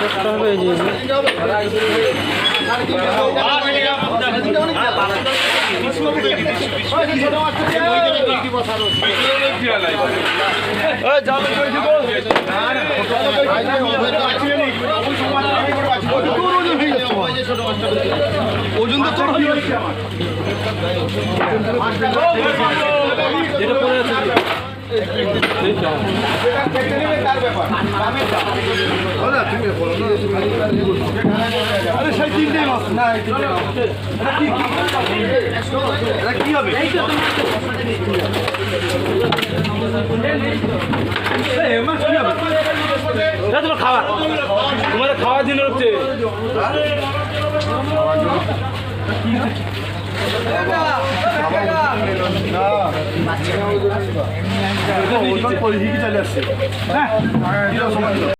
হয়েছে ওজন তো তোর হয়ে যেটা আছে আরে সেই তিনটেই মাছ না এটা খাবার তোমাদের খাওয়ার দিন হচ্ছে পরিধিকে চলে আসছে হ্যাঁ